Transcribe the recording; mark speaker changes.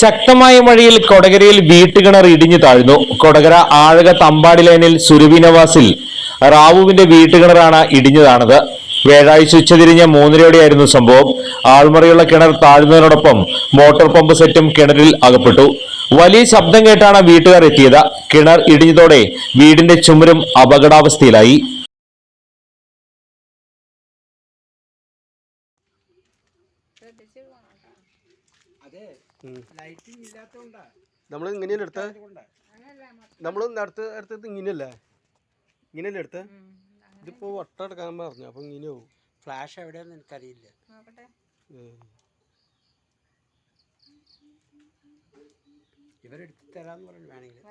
Speaker 1: ശക്തമായ മഴയിൽ കൊടകരയിൽ വീട്ടുകിണർ ഇടിഞ്ഞു താഴ്ന്നു. കൊടകര ആഴക തമ്പാടി ലൈനിൽ സുരുവിനവാസിൽ റാവുവിന്റെ വീട്ടുകിണറാണ് ഇടിഞ്ഞു താണത് വ്യാഴാഴ്ച ഉച്ചതിരിഞ്ഞ് മൂന്നരയോടെയായിരുന്നു സംഭവം. ആൾമറിയുള്ള കിണർ താഴ്ന്നതിനോടൊപ്പം മോട്ടോർ പമ്പ് സെറ്റും കിണറിൽ അകപ്പെട്ടു. വലിയ ശബ്ദം കേട്ടാണ് വീട്ടുകാർ എത്തിയത്. കിണർ ഇടിഞ്ഞതോടെ വീടിന്റെ ചുമരും അപകടാവസ്ഥയിലായി.
Speaker 2: നമ്മൾ ഇങ്ങനെയല്ലേ എടുത്ത? നമ്മൾ അടുത്ത് അടുത്തത് ഇങ്ങനെയല്ലേ? ഇങ്ങനെയല്ലേ എടുത്ത? ഇതിപ്പോ വട്ടം എടുക്കാൻ പറഞ്ഞു അപ്പൊ ഇങ്ങനെയാവും.
Speaker 3: ഫ്ലാഷ് എവിടെയാന്ന് എനിക്കറിയില്ല. ഇവരെടുത്ത് തരാന്ന് പറഞ്ഞു വേണമെങ്കിൽ.